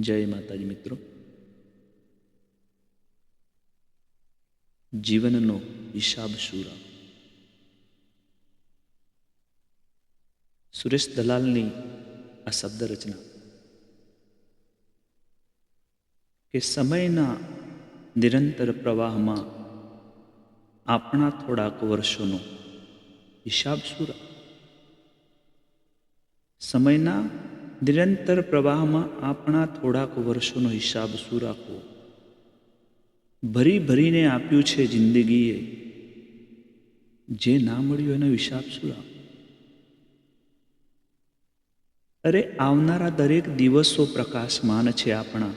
જય માતાજી મિત્રો. જીવનનો હિસાબ શું સુરેશ દલાલની આ શબ્દ રચના કે સમયના નિરંતર પ્રવાહમાં આપણા થોડાક વર્ષોનો હિસાબ શુરા સમયના નિરંતર પ્રવાહમાં આપણા થોડાક વર્ષોનો હિસાબ શું રાખવો? ભરી ભરીને આપ્યું છે જિંદગીએ. જે ના મળ્યું એનો હિસાબ શું રાખવો? અરે, આવનારા દરેક દિવસો પ્રકાશમાન છે આપણા.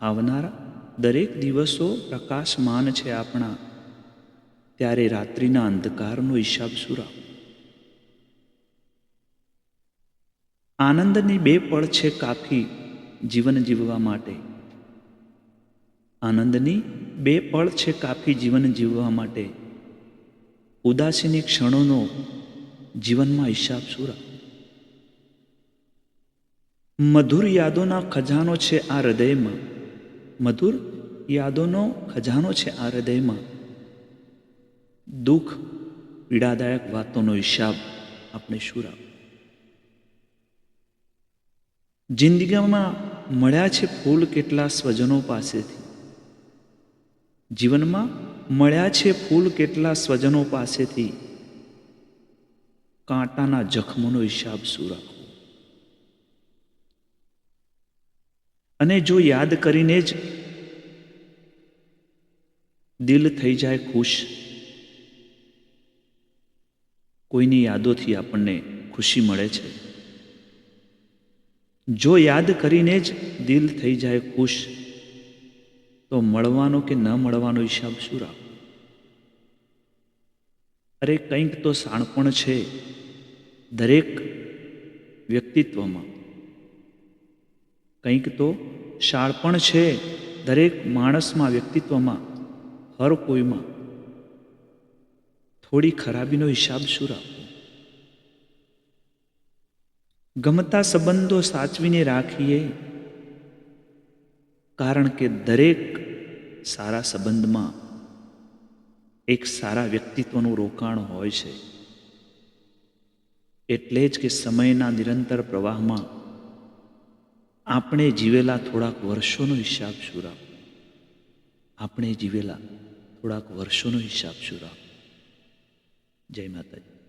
આવનારા દરેક દિવસો પ્રકાશમાન છે આપણા. ત્યારે રાત્રિના અંધકારનો હિસાબ શું રાખવો? આનંદની બે પળ છે કાફી જીવન જીવવા માટે. આનંદની બે પળ છે કાફી જીવન જીવવા માટે. ઉદાસીની ક્ષણોનો જીવનમાં હિસાબ રાખવો મધુર યાદોના ખજાનો છે આ હૃદયમાં. મધુર યાદોનો ખજાનો છે આ હૃદયમાં. દુઃખ, પીડાદાયક વાતોનો હિસાબ આપણે શું રાખવો જિંદગીમાં મળ્યા છે ફૂલ કેટલા સ્વજનો પાસેથી? જીવનમાં મળ્યા છે ફૂલ કેટલા સ્વજનો પાસેથી? કાંટાના જખમોનો હિસાબ શું રાખવો? અને જો યાદ કરીને જ દિલ થઈ જાય ખુશ, કોઈની યાદોથી આપણને ખુશી મળે છે? જો યાદ કરીને જ દિલ થઈ જાય ખુશ, તો મળવાનો કે ન મળવાનો હિસાબ શું રાખો અરે, કંઈક તો શાણપણ છે દરેક વ્યક્તિત્વમાં. કંઈક તો શાળપણ છે દરેક માણસમાં વ્યક્તિત્વમાં, હર કોઈમાં. થોડી ખરાબીનો હિસાબ શું રાખવો? ગમતા સંબંધો સાચવીને રાખીએ, કારણ કે દરેક સારા સંબંધમાં એક સારા વ્યક્તિત્વનું રોકાણ હોય છે. એટલે જ કે સમયના નિરંતર પ્રવાહમાં આપણે જીવેલા થોડાક વર્ષોનો હિસાબ શું રાખવો આપણે જીવેલા થોડાક વર્ષોનો હિસાબ શું રાખવો જય માતાજી.